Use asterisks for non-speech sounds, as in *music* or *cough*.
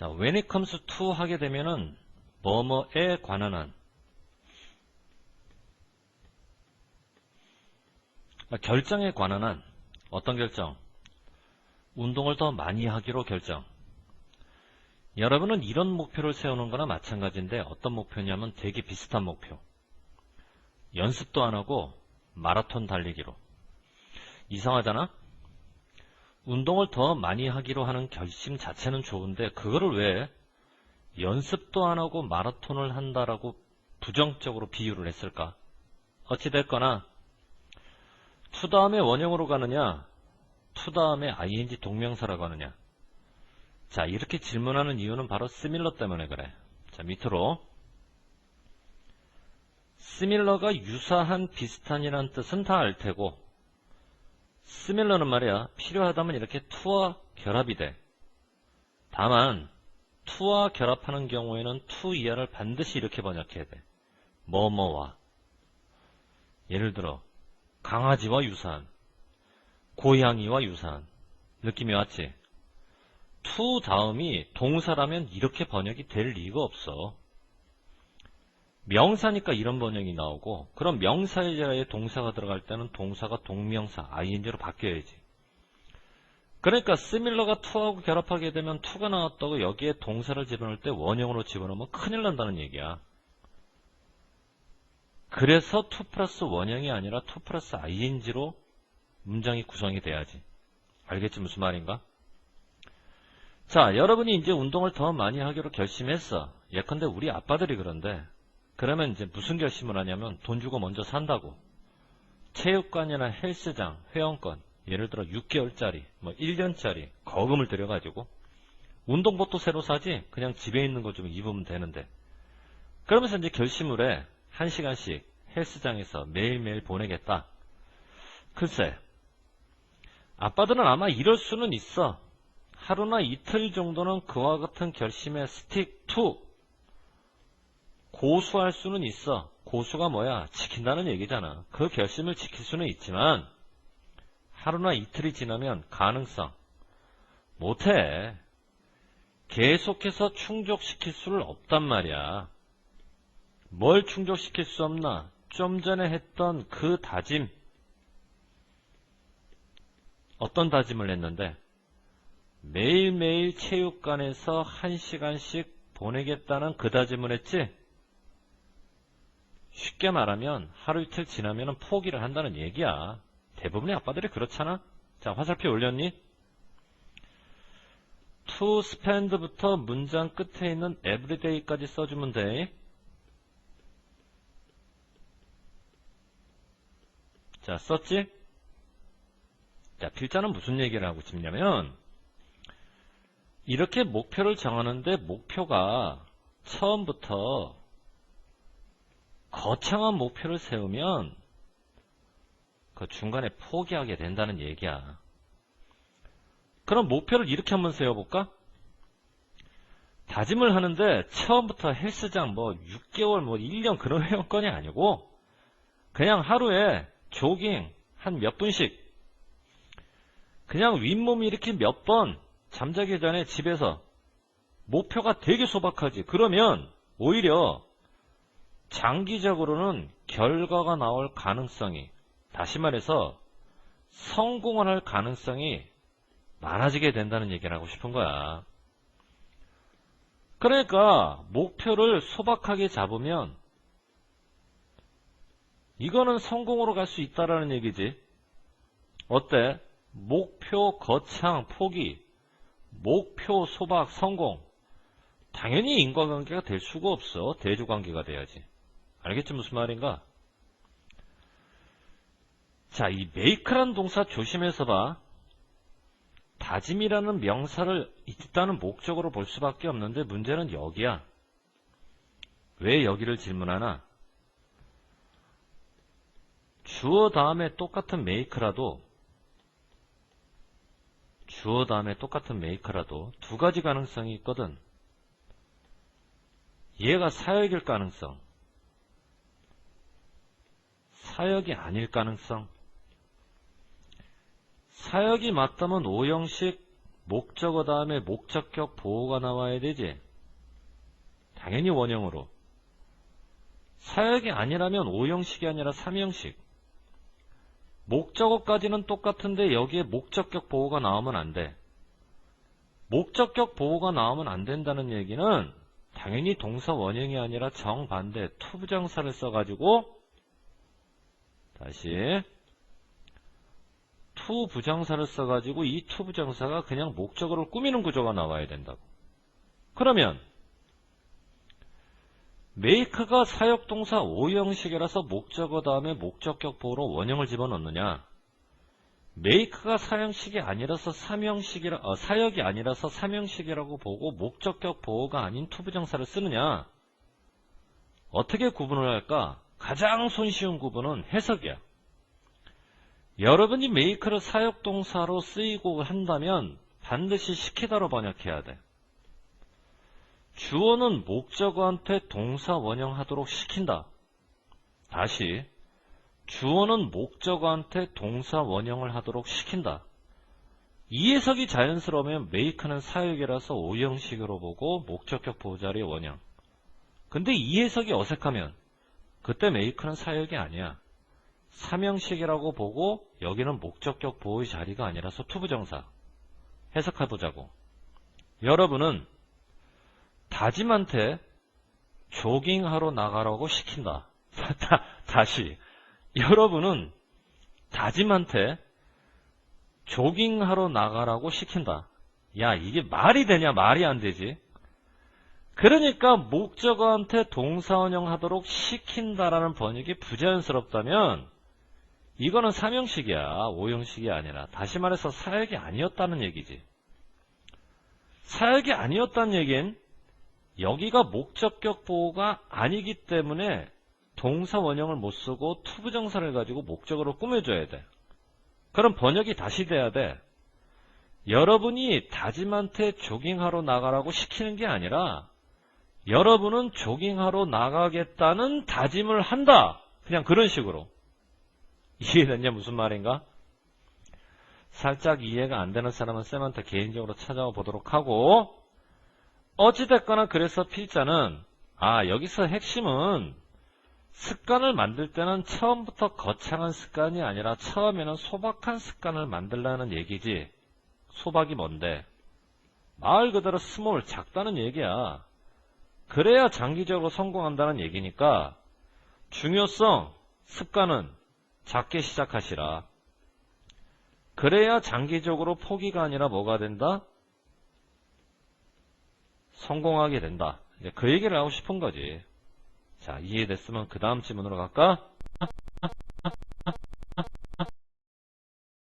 자, when it comes to 하게 되면은 뭐뭐에 관한 한 아, 결정에 관한 한 어떤 결정? 운동을 더 많이 하기로 결정. 여러분은 이런 목표를 세우는 거나 마찬가지인데 어떤 목표냐면 되게 비슷한 목표. 연습도 안 하고 마라톤 달리기로. 이상하잖아? 운동을 더 많이 하기로 하는 결심 자체는 좋은데 그거를 왜 연습도 안 하고 마라톤을 한다라고 부정적으로 비유를 했을까? 어찌됐거나 투 다음에 원형으로 가느냐 투 다음에 ing 동명사라고 하느냐? 자 이렇게 질문하는 이유는 바로 스밀러 때문에 그래. 자 밑으로. 스밀러가 유사한 비슷한이란 뜻은 다 알 테고 스밀러는 말이야 필요하다면 이렇게 투와 결합이 돼 다만 투와 결합하는 경우에는 투 이하를 반드시 이렇게 번역해야 돼 뭐뭐와 예를 들어 강아지와 유사한 고양이와 유사한 느낌이 왔지? 투 다음이 동사라면 이렇게 번역이 될 리가 없어. 명사니까 이런 번역이 나오고 그럼 명사의 자리에 동사가 들어갈 때는 동사가 동명사 ing로 바뀌어야지. 그러니까 스밀러가 투하고 결합하게 되면 투가 나왔다고 여기에 동사를 집어넣을 때 원형으로 집어넣으면 큰일 난다는 얘기야. 그래서 투 플러스 원형이 아니라 투 플러스 ing로 문장이 구성이 돼야지. 알겠지 무슨 말인가? 자, 여러분이 이제 운동을 더 많이 하기로 결심했어. 예컨대 우리 아빠들이 그런데 그러면 이제 무슨 결심을 하냐면 돈 주고 먼저 산다고. 체육관이나 헬스장, 회원권, 예를 들어 6개월짜리, 뭐 1년짜리 거금을 들여가지고 운동복도 새로 사지 그냥 집에 있는 거 좀 입으면 되는데 그러면서 이제 결심을 해. 1시간씩 헬스장에서 매일매일 보내겠다. 글쎄 아빠들은 아마 이럴 수는 있어. 하루나 이틀 정도는 그와 같은 결심에 스틱 투 고수할 수는 있어. 고수가 뭐야? 지킨다는 얘기잖아. 그 결심을 지킬 수는 있지만 하루나 이틀이 지나면 가능성 못해. 계속해서 충족시킬 수는 없단 말이야. 뭘 충족시킬 수 없나? 좀 전에 했던 그 다짐. 어떤 다짐을 했는데 매일매일 체육관에서 한 시간씩 보내겠다는 그 다짐을 했지? 쉽게 말하면 하루 이틀 지나면 포기를 한다는 얘기야. 대부분의 아빠들이 그렇잖아? 자, 화살표 올렸니? to spend부터 문장 끝에 있는 everyday까지 써주면 돼. 자, 썼지? 자, 필자는 무슨 얘기를 하고 싶냐면, 이렇게 목표를 정하는데 목표가 처음부터 거창한 목표를 세우면 그 중간에 포기하게 된다는 얘기야. 그럼 목표를 이렇게 한번 세워볼까? 다짐을 하는데 처음부터 헬스장 뭐 6개월 뭐 1년 그런 *laughs* 회원권이 아니고 그냥 하루에 조깅 한 몇 분씩 그냥 윗몸 일으키 몇번 잠자기 전에 집에서 목표가 되게 소박하지. 그러면 오히려 장기적으로는 결과가 나올 가능성이 다시 말해서 성공을 할 가능성이 많아지게 된다는 얘기를 하고 싶은 거야. 그러니까 목표를 소박하게 잡으면 이거는 성공으로 갈 수 있다라는 얘기지. 어때? 목표 거창 포기, 목표 소박 성공. 당연히 인과관계가 될 수가 없어. 대조관계가 돼야지. 알겠지 무슨 말인가? 자, 이 메이크라는 동사 조심해서 봐. 다짐이라는 명사를 일단은 목적으로 볼 수밖에 없는데 문제는 여기야. 왜 여기를 질문하나? 주어 다음에 똑같은 메이크라도 주어 다음에 똑같은 메이크라도 두 가지 가능성이 있거든. 얘가 사역일 가능성, 사역이 아닐 가능성. 사역이 맞다면 오형식 목적어 다음에 목적격 보호가 나와야 되지. 당연히 원형으로. 사역이 아니라면 5형식이 아니라 3형식. 목적어까지는 똑같은데 여기에 목적격 보호가 나오면 안 돼. 목적격 보호가 나오면 안 된다는 얘기는 당연히 동사 원형이 아니라 정반대 투부정사를 써가지고 다시 투부정사를 써가지고 이 투부정사가 그냥 목적어를 꾸미는 구조가 나와야 된다고. 그러면 make가 사역동사 5형식이라서 목적어 다음에 목적격 보호로 원형을 집어넣느냐 make가 사형식이 아니라서 3형식이라, 어, 사역이 아니라서 3형식이라고 보고 목적격 보호가 아닌 투부정사를 쓰느냐 어떻게 구분을 할까? 가장 손쉬운 구분은 해석이야. 여러분이 make를 사역동사로 쓰이고 한다면 반드시 시키다로 번역해야 돼. 주어는 목적어한테 동사 원형하도록 시킨다. 다시 주어는 목적어한테 동사 원형을 하도록 시킨다. 이 해석이 자연스러우면 make는 사역이라서 오형식으로 보고 목적격 보호자리 원형. 근데 이 해석이 어색하면 그때 make는 사역이 아니야. 삼형식이라고 보고 여기는 목적격 보호의 자리가 아니라서 투부정사. 해석해보자고. 여러분은 다짐한테 조깅하러 나가라고 시킨다. *laughs* 다, 다시. 여러분은 다짐한테 조깅하러 나가라고 시킨다. 야, 이게 말이 되냐? 말이 안 되지. 그러니까 목적어한테 동사원형 하도록 시킨다라는 번역이 부자연스럽다면 이거는 삼형식이야. 오형식이 아니라. 다시 말해서 사역이 아니었다는 얘기지. 사역이 아니었다는 얘기는 여기가 목적격 보호가 아니기 때문에 동사 원형을 못 쓰고 투부정사를 가지고 목적으로 꾸며줘야 돼. 그럼 번역이 다시 돼야 돼. 여러분이 다짐한테 조깅하러 나가라고 시키는 게 아니라 여러분은 조깅하러 나가겠다는 다짐을 한다. 그냥 그런 식으로. 이해됐냐 무슨 말인가? 살짝 이해가 안 되는 사람은 쌤한테 개인적으로 찾아와 보도록 하고 어찌됐거나 그래서 필자는 아 여기서 핵심은 습관을 만들 때는 처음부터 거창한 습관이 아니라 처음에는 소박한 습관을 만들라는 얘기지 소박이 뭔데 말 그대로 스몰 작다는 얘기야 그래야 장기적으로 성공한다는 얘기니까 중요성 습관은 작게 시작하시라 그래야 장기적으로 포기가 아니라 뭐가 된다? 성공하게 된다. 이제 그 얘기를 하고 싶은 거지. 자, 이해됐으면 그 다음 질문으로 갈까?